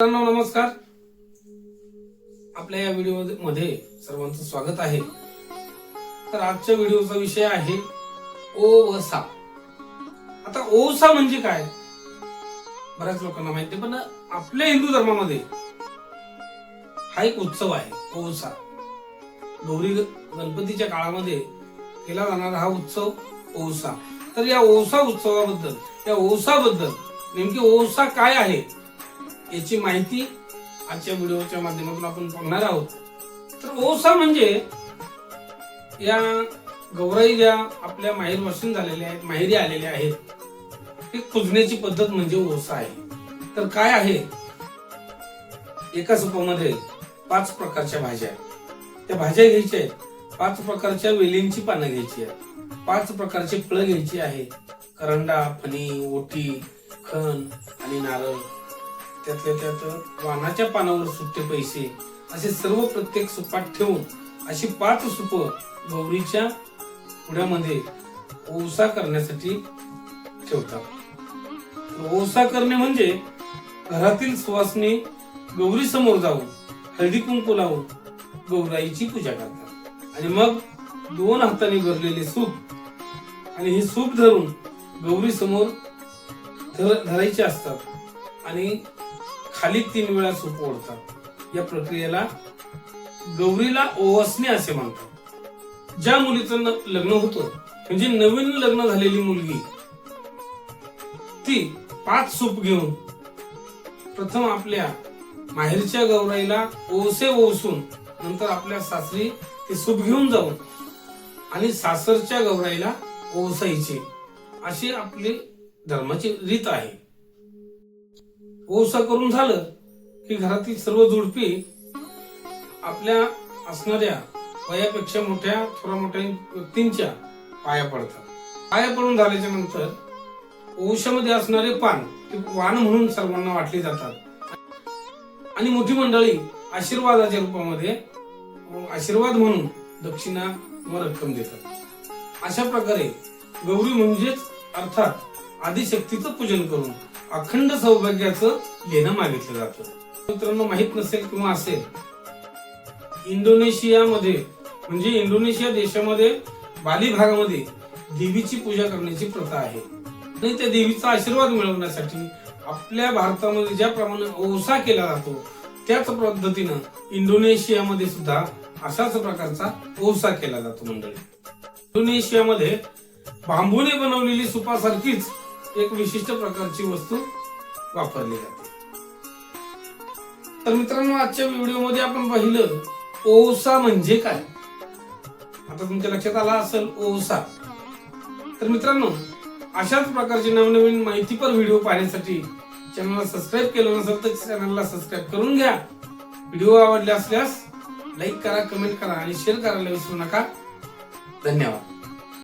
मित्रांनो नमस्कार. आपल्या या व्हिडिओमध्ये सर्वांचं स्वागत आहे. तर आजच्या व्हिडिओचा विषय आहे ओ व आता ओसा म्हणजे काय? बऱ्याच लोकांना माहिती पण आपल्या हिंदू धर्मामध्ये हा एक उत्सव आहे ओसा गौरी गणपतीच्या काळामध्ये केला जाणारा हा उत्सव ओसा तर या ओसा उत्सवाबद्दल या ओसाबद्दल नेमकी ओसा काय आहे? याची माहिती आजच्या व्हिडिओच्या माध्यमातून आपण बघणार आहोत. तर ओसा म्हणजे या गौराई ज्या आपल्या माहेर वर्षण झालेल्या आहेत माहेरी आलेल्या आहेत ते कुजण्याची पद्धत म्हणजे ओसा आहे. तर काय आहे? एका सुपामध्ये पाच प्रकारच्या भाज्या त्या भाज्या घ्यायच्या आहेत. पाच प्रकारच्या वेलींची पानं घ्यायची आहेत. पाच प्रकारचे फळं घ्यायची आहे करंडा फणी ओटी खण आणि नारळ. त्यातल्या त्यात वानाच्या पानावर सुट्टे पैसे. असे सर्व प्रत्येक सुपात ठेवून अशी पाच सुप गौरीच्या पुढ्यामध्ये ओसा करण्यासाठी ठेवतात. ओसा करणे म्हणजे घरातील सुवासनी गौरी समोर जाऊन हळदी कुंकू लावून गौराईची पूजा करतात. आणि मग दोन हाताने भरलेले सूप आणि हे सूप धरून गौरी समोर धर- धरायचे असतात. आणि खाली तीन वेळा सूप ओढतात. या प्रक्रियेला गौरीला ओवसणे असे म्हणतात. ज्या मुलीचं न- लग्न होतं म्हणजे नवीन लग्न झालेली मुलगी ती पाच सूप घेऊन प्रथम आपल्या माहेरच्या गौराईला ओसे ओसून नंतर आपल्या सासरी ते सूप घेऊन जाऊन आणि सासरच्या गौराईला ओसायचे अशी आपली धर्माची रीत आहे. ओसा करून झालं की घरातील सर्व जोडपी आपल्या असणाऱ्या वयापेक्षा मोठ्या थोड्या मोठ्या व्यक्तींच्या पाया पडतात. पाया पडून झाल्याच्यानंतर ओशामध्ये असणारे पान ते वाण म्हणून सर्वांना वाटले जातात. आणि मोठी मंडळी आशीर्वादाच्या रूपामध्ये आशीर्वाद म्हणून दक्षिणा रक्कम देतात. अशा प्रकारे गौरी म्हणजेच अर्थात आदिशक्तीचं पूजन करून अखंड सौभाग्याचं लेणं मागितलं जातं. मित्रांनो माहीत नसेल किंवा असेल इंडोनेशियामध्ये म्हणजे इंडोनेशिया देशामध्ये बाली भागामध्ये देवीची पूजा करण्याची प्रथा आहे. आणि त्या देवीचा आशीर्वाद मिळवण्यासाठी आपल्या भारतामध्ये ज्याप्रमाणे ओसा केला जातो त्याच पद्धतीनं इंडोनेशियामध्ये सुद्धा अशाच प्रकारचा ओसा केला जातो मंडळी. इंडोनेशियामध्ये बांबूने बनवलेली सुपासारखीच एक विशिष्ट प्रकारची वस्तू वापरली जाते. तर मित्रांनो आजच्या व्हिडिओमध्ये आपण पाहिलं ओसा म्हणजे काय? आता तुमच्या लक्षात आला असेल ओसा. तर मित्रांनो अशाच प्रकारचे नवनवीन माहितीपर व्हिडिओ पाहण्यासाठी चॅनलला सबस्क्राईब केलं नसेल तर चॅनलला सबस्क्राईब करून घ्या. व्हिडिओ आवडले असल्यास लाईक करा कमेंट करा आणि शेअर करायला विसरू नका. धन्यवाद.